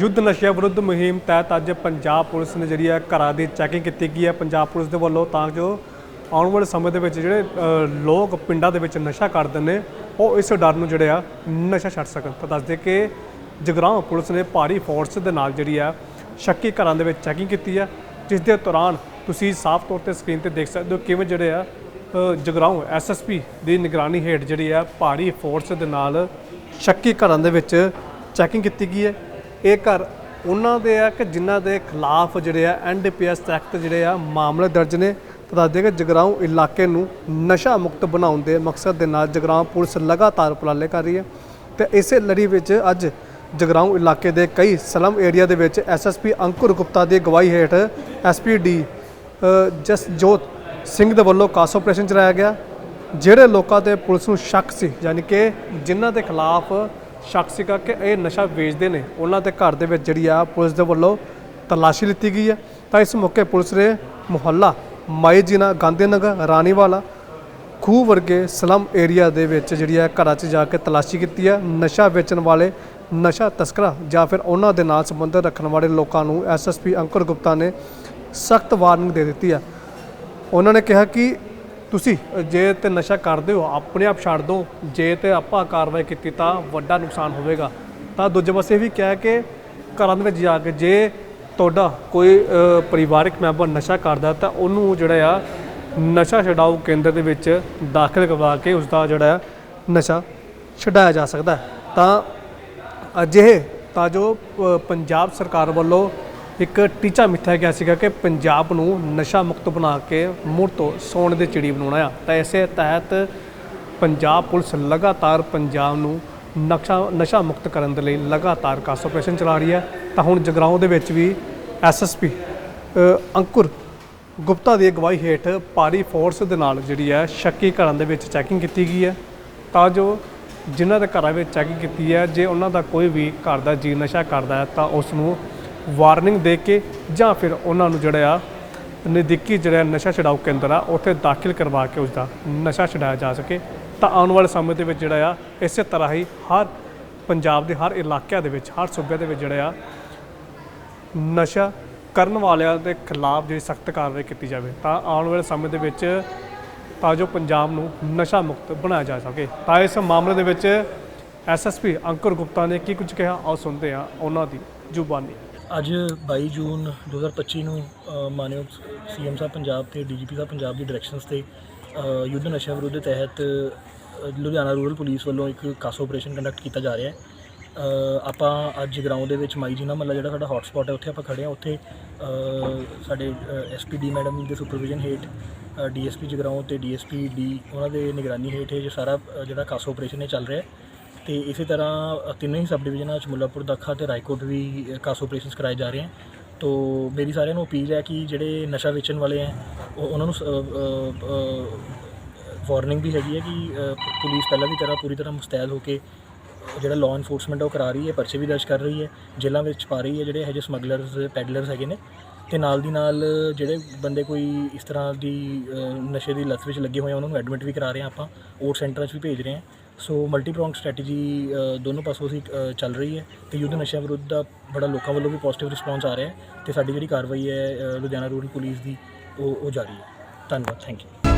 ਯੁੱਧ ਨਸ਼ਿਆਂ ਵਿਰੁੱਧ ਮੁਹਿੰਮ ਤਹਿਤ ਅੱਜ ਪੰਜਾਬ ਪੁਲਿਸ ਨੇ ਜਿਹੜੀ ਹੈ ਘਰਾਂ ਦੀ ਚੈਕਿੰਗ ਕੀਤੀ ਗਈ ਹੈ। ਪੰਜਾਬ ਪੁਲਿਸ ਦੇ ਵੱਲੋਂ ਤਾਂ ਜੋ ਆਉਣ ਵਾਲੇ ਸਮੇਂ ਦੇ ਵਿੱਚ ਜਿਹੜੇ ਲੋਕ ਪਿੰਡਾਂ ਦੇ ਵਿੱਚ ਨਸ਼ਾ ਕਰਦੇ ਨੇ ਉਹ ਇਸ ਡਰ ਨੂੰ ਜਿਹੜੇ ਆ ਨਸ਼ਾ ਛੱਡ ਸਕਣ। ਤਾਂ ਦੱਸਦੇ ਕਿ ਜਗਰਾਉਂ ਪੁਲਿਸ ਨੇ ਭਾਰੀ ਫੋਰਸ ਦੇ ਨਾਲ ਜਿਹੜੀ ਆ ਸ਼ੱਕੀ ਘਰਾਂ ਦੇ ਵਿੱਚ ਚੈਕਿੰਗ ਕੀਤੀ ਹੈ। ਜਿਸ ਦੇ ਦੌਰਾਨ ਤੁਸੀਂ ਸਾਫ਼ ਤੌਰ ਤੇ ਸਕਰੀਨ ਤੇ ਦੇਖ ਸਕਦੇ ਹੋ ਕਿਵੇਂ ਜਿਹੜੇ ਆ ਅ, ਜਗਰਾਉਂ ਐਸਐਸਪੀ ਦੀ ਨਿਗਰਾਨੀ ਹੇਠ ਜਿਹੜੀ ਆ ਭਾਰੀ ਫੋਰਸ ਦੇ ਨਾਲ ਸ਼ੱਕੀ ਘਰਾਂ ਦੇ ਵਿੱਚ ਚੈਕਿੰਗ ਕੀਤੀ ਗਈ ਹੈ। ਇਹ ਘਰ ਉਹਨਾਂ ਦੇ ਆ ਕਿ ਜਿਨ੍ਹਾਂ ਦੇ ਖਿਲਾਫ ਜਿਹੜੇ ਆ ਐਨਡੀਪੀਐਸ ਤਹਿਤ ਜਿਹੜੇ ਆ ਮਾਮਲੇ ਦਰਜ ਨੇ। ਤਾਂ ਦੱਸਦੇ ਕਿ ਜਗਰਾਉਂ ਇਲਾਕੇ ਨੂੰ ਨਸ਼ਾ ਮੁਕਤ ਬਣਾਉਣ ਦੇ ਮਕਸਦ ਦੇ ਨਾਲ ਜਗਰਾਉਂ ਪੁਲਿਸ ਲਗਾਤਾਰ ਉਪਰਾਲੇ ਕਰ ਰਹੀ ਹੈ। ਤੇ ਇਸੇ ਲੜੀ ਵਿੱਚ ਅੱਜ ਜਗਰਾਉਂ ਇਲਾਕੇ ਦੇ ਕਈ ਸਲਮ ਏਰੀਆ ਦੇ ਵਿੱਚ ਐਸਐਸਪੀ ਅੰਕੁਰ ਗੁਪਤਾ ਦੀ ਅਗਵਾਈ ਹੇਠ ਐਸਪੀਡੀ ਜਸਜੋਤ ਸਿੰਘ ਦੇ ਵੱਲੋਂ ਕਾਸ ਆਪਰੇਸ਼ਨ ਚਲਾਇਆ ਗਿਆ। ਜਿਹੜੇ ਲੋਕਾਂ ਤੇ ਪੁਲਿਸ ਨੂੰ ਸ਼ੱਕ ਸੀ, ਯਾਨੀ ਕਿ ਜਿਨ੍ਹਾਂ ਦੇ ਖਿਲਾਫ ਸ਼ੱਕ ਸੀਗਾ ਕਿ ਇਹ ਨਸ਼ਾ ਵੇਚਦੇ ਨੇ। ਉਹਨਾਂ ਦੇ ਘਰ ਦੇ ਵਿੱਚ ਜਿਹੜੀ ਆ ਪੁਲਿਸ ਦੇ ਵੱਲੋਂ ਤਲਾਸ਼ੀ ਲਿੱਤੀ ਗਈ ਹੈ। ਤਾਂ ਇਸ ਮੌਕੇ ਪੁਲਿਸ ਨੇ ਮੁਹੱਲਾ ਮਾਈ ਜੀਨਾ ਗਾਂਧੀ ਨਗਰ ਰਾਣੀਵਾਲਾ, ਖੂਹ ਵਰਗੇ ਸਲਮ ਏਰੀਆ ਦੇ ਵਿੱਚ ਜਿਹੜੀ ਹੈ ਘਰਾਂ 'ਚ ਜਾ ਕੇ ਤਲਾਸ਼ੀ ਕੀਤੀ ਹੈ। ਨਸ਼ਾ ਵੇਚਣ ਵਾਲੇ, ਨਸ਼ਾ ਤਸਕਰਾਂ ਜਾਂ ਫਿਰ ਉਹਨਾਂ ਦੇ ਨਾਲ ਸੰਬੰਧ ਰੱਖਣ ਵਾਲੇ ਲੋਕਾਂ ਨੂੰ ਐਸਐਸਪੀ ਅੰਕੁਰ ਗੁਪਤਾ ਨੇ ਸਖਤ ਵਾਰਨਿੰਗ ਦੇ ਦਿੱਤੀ ਹੈ। ਉਹਨਾਂ ਨੇ ਕਿਹਾ ਕਿ ਤੁਸੀਂ ਜੇ ਤੇ ਨਸ਼ਾ ਕਰਦੇ ਹੋ ਆਪਣੇ ਆਪ ਛੱਡ ਦਿਓ ਜੇ ਤੇ ਆਪਾਂ ਕਾਰਵਾਈ ਕੀਤੀ ਤਾਂ ਵੱਡਾ ਨੁਕਸਾਨ ਹੋਵੇਗਾ। ਤਾਂ ਦੂਜੇ ਪਾਸੇ ਇਹ ਵੀ ਕਿਹਾ ਕਿ ਘਰਾਂ ਦੇ ਵਿੱਚ ਜਾ ਕੇ ਜੇ ਤੁਹਾਡਾ ਕੋਈ ਅ, ਪਰਿਵਾਰਕ ਮੈਂਬਰ ਨਸ਼ਾ ਕਰਦਾ ਤਾਂ ਉਹਨੂੰ ਜਿਹੜਾ ਆ ਨਸ਼ਾ ਛਡਾਓ ਕੇਂਦਰ ਦੇ ਵਿੱਚ ਦਾਖਲ ਕਰਵਾ ਕੇ ਉਸ ਦਾ ਜਿਹੜਾ ਆ ਨਸ਼ਾ ਛਡਾਇਆ ਜਾ ਸਕਦਾ ਤਾਂ ਅਜਿਹੇ ਤਾਂ ਜੋ ਪੰਜਾਬ ਸਰਕਾਰ ਵੱਲੋਂ ਇੱਕ ਟੀਚਾ ਮਿੱਥਿਆ ਗਿਆ ਸੀਗਾ ਕਿ ਪੰਜਾਬ ਨੂੰ ਨਸ਼ਾ ਮੁਕਤ ਬਣਾ ਕੇ ਮੁੜ ਤੋਂ ਸੋਨੇ ਦੀ ਚਿੜੀ ਬਣਾਉਣਾ ਆ। ਤਾਂ ਇਸੇ ਤਹਿਤ ਪੰਜਾਬ ਪੁਲਿਸ ਲਗਾਤਾਰ ਪੰਜਾਬ ਨੂੰ ਨਕਸ਼ਾ, ਨਸ਼ਾ ਮੁਕਤ ਕਰਨ ਦੇ ਲਈ ਲਗਾਤਾਰ ਕਾਸ ਆਪਰੇਸ਼ਨ ਚਲਾ ਰਹੀ ਹੈ। ਤਾਂ ਹੁਣ ਜਗਰਾਉਂ ਦੇ ਵਿੱਚ ਵੀ ਐਸਐਸਪੀ ਅੰਕੁਰ ਗੁਪਤਾ ਦੀ ਅਗਵਾਈ ਹੇਠ ਭਾਰੀ ਫੋਰਸ ਦੇ ਨਾਲ ਜਿਹੜੀ ਹੈ ਸ਼ੱਕੀ ਘਰਾਂ ਦੇ ਵਿੱਚ ਚੈਕਿੰਗ ਕੀਤੀ ਗਈ ਹੈ। ਤਾਂ ਜੋ ਜਿਨ੍ਹਾਂ ਦੇ ਘਰਾਂ ਵਿੱਚ ਚੈਕਿੰਗ ਕੀਤੀ ਹੈ, ਜੇ ਉਹਨਾਂ ਦਾ ਕੋਈ ਵੀ ਘਰ ਦਾ ਜੀ ਨਸ਼ਾ ਕਰਦਾ ਹੈ, ਤਾਂ ਉਸ ਨੂੰ ਵਾਰਨਿੰਗ ਦੇ ਕੇ ਜਾਂ ਫਿਰ ਉਹਨਾਂ ਨੂੰ ਜਿਹੜਾ ਆ ਨਜ਼ਦੀਕੀ ਜਿਹੜਾ ਨਸ਼ਾ ਛਡਾਊ ਕੇਂਦਰ ਆ, ਉੱਥੇ ਦਾਖਲ ਕਰਵਾ ਕੇ ਉਸ ਦਾ ਨਸ਼ਾ ਛਡਾਇਆ ਜਾ ਸਕੇ। ਤਾਂ ਆਉਣ ਵਾਲੇ ਸਮੇਂ ਦੇ ਵਿੱਚ ਜਿਹੜਾ ਆ, ਇਸੇ ਤਰ੍ਹਾਂ ਹੀ ਹਰ ਪੰਜਾਬ ਦੇ ਹਰ ਇਲਾਕਿਆਂ ਦੇ ਵਿੱਚ, ਹਰ ਸੂਬੇ ਦੇ ਵਿੱਚ ਜਿਹੜਾ ਆ, ਨਸ਼ਾ ਕਰਨ ਵਾਲਿਆਂ ਦੇ ਖਿਲਾਫ ਜਿਹੜੀ ਸਖਤ ਕਾਰਵਾਈ ਕੀਤੀ ਜਾਵੇ। ਤਾਂ ਆਉਣ ਵਾਲੇ ਸਮੇਂ ਦੇ ਵਿੱਚ ਤਾਂ ਜੋ ਪੰਜਾਬ ਨੂੰ ਨਸ਼ਾ ਮੁਕਤ ਬਣਾਇਆ ਜਾ ਸਕੇ। ਤਾਂ ਇਸ ਮਾਮਲੇ ਦੇ ਵਿੱਚ ਐਸਐਸਪੀ ਅੰਕੁਰ ਗੁਪਤਾ ਨੇ ਕੀ ਕੁਝ ਕਿਹਾ? ਆਓ ਸੁਣਦੇ ਹਾਂ ਉਹਨਾਂ ਦੀ ਜ਼ੁਬਾਨੀ। ਅੱਜ 22 ਜੂਨ 2025 ਨੂੰ ਅ, ਮਾਨਯੋਗ ਸੀਐਮ ਸਾਹਿਬ ਪੰਜਾਬ ਤੇ ਡੀਜੀਪੀ ਸਾਹਿਬ ਪੰਜਾਬ ਦੀ ਡਾਇਰੈਕਸ਼ਨਸ ਤੇ ਯੁੱਧ ਨਸ਼ਾ ਵਿਰੁੱਧ ਤਹਿਤ ਲੁਧਿਆਣਾ ਰੂਰਲ ਪੁਲਿਸ ਵੱਲੋਂ ਇੱਕ ਕਾਸ ਆਪਰੇਸ਼ਨ ਕੰਡਕਟ ਕੀਤਾ ਜਾ ਰਿਹਾ ਹੈ। ਆਪਾਂ ਅੱਜ ਗਰਾਊਂਡ ਦੇ ਵਿੱਚ ਮਾਈ ਜੀਨਾ ਮੱਲਾ ਜਿਹੜਾ ਸਾਡਾ ਹੌਟ ਸਪੌਟ ਹੈ ਉੱਥੇ ਆਪਾਂ ਖੜੇ ਹਾਂ। ਉੱਥੇ ਅ, ਸਾਡੇ ਐਸਪੀਡੀ ਮੈਡਮ ਦੇ ਸੁਪਰਵਿਜ਼ਨ ਹੇਠ ਡੀਐਸਪੀ ਜਗਰਾਉਂ ਤੇ ਡੀਐਸਪੀ ਡੀ ਉਹਨਾਂ ਦੇ ਨਿਗਰਾਨੀ ਹੇਠ ਇਹ ਸਾਰਾ ਜਿਹੜਾ ਕਾਸ ਆਪਰੇਸ਼ਨ ਇਹ ਚੱਲ ਰਿਹਾ ਹੈ। ਤੇ ਇਸੇ ਤਰ੍ਹਾਂ ਅ, ਤਿੰਨੇ ਹੀ ਸਬ ਡਿਵੀਜ਼ਨਾਂ ਚ ਮੁੱਲਾਪੁਰ ਦਾਖਾ ਤੇ ਰਾਏਕੋਟ ਵੀ ਕਾਸ ਆਪਰੇਸ਼ਨਸ ਕਰਾਏ ਜਾ ਰਹੇ ਹਨ ਤੋ ਮੇਰੀ ਸਾਰਿਆਂ ਨੂੰ ਅਪੀਲ ਹੈ ਕਿ ਜਿਹੜੇ ਨਸ਼ਾ ਵੇਚਣ ਵਾਲੇ ਹੈ ਉਹ ਉਹਨਾਂ ਨੂੰ ਵਾਰਨਿੰਗ ਵੀ ਹੈਗੀ ਹੈ ਕਿ ਪੁਲਿਸ ਪਹਿਲਾਂ ਦੀ ਤਰ੍ਹਾਂ ਪੂਰੀ ਤਰ੍ਹਾਂ ਮੁਸਤੈਦ ਹੋ ਕੇ ਜਿਹੜਾ ਲਾਅ ਇਨਫੋਰਸਮੈਂਟ ਉਹ ਕਰਾ ਰਹੀ ਹੈ ਪਰਚੇ ਵੀ ਦਰਜ ਕਰ ਰਹੀ ਹੈ ਜੇਲ੍ਹਾਂ ਵਿੱਚ ਪਾ ਰਹੀ ਹੈ ਜਿਹੜੇ ਇਹੋ ਜਿਹੇ ਸਮਗਲਰਸ ਪੈਡਲਰਸ ਹੈਗੇ ਨੇ। ਤੇ ਨਾਲ ਦੀ ਨਾਲ ਜਿਹੜੇ ਬੰਦੇ ਕੋਈ ਇਸ ਤਰ੍ਹਾਂ ਦੀ ਨਸ਼ੇ ਦੀ ਲੱਤ ਵਿੱਚ ਲੱਗੇ ਹੋਏ ਆ ਉਹਨਾਂ ਨੂੰ ਐਡਮਿਟ ਵੀ ਕਰਾ ਰਹੇ ਹਾਂ ਆਪਾਂ ਓਟ ਸੈਂਟਰਾਂ 'ਚ ਵੀ ਭੇਜ ਰਹੇ ਹਾਂ। ਸੋ ਮਲਟੀ ਪ੍ਰੋਂਗ ਸਟ੍ਰੈਟਜੀ ਦੋਨੋਂ ਪਾਸੋਂ ਅਸੀਂ ਚੱਲ ਰਹੀ ਹੈ ਤੇ ਯੁੱਧ ਨਸ਼ਿਆਂ ਵਿਰੁੱਧ ਦਾ ਬੜਾ ਲੋਕਾਂ ਵੱਲੋਂ ਵੀ ਪੋਜ਼ਿਟਿਵ ਰਿਸਪੌਂਸ ਆ ਰਿਹਾ ਹੈ ਤੇ ਸਾਡੀ ਜਿਹੜੀ ਕਾਰਵਾਈ ਹੈ ਲੁਧਿਆਣਾ ਰੂਰਲ ਪੁਲਿਸ ਦੀ, ਉਹ ਉਹ ਜਾਰੀ ਹੈ। ਧੰਨਵਾਦ ਥੈਂਕ ਯੂ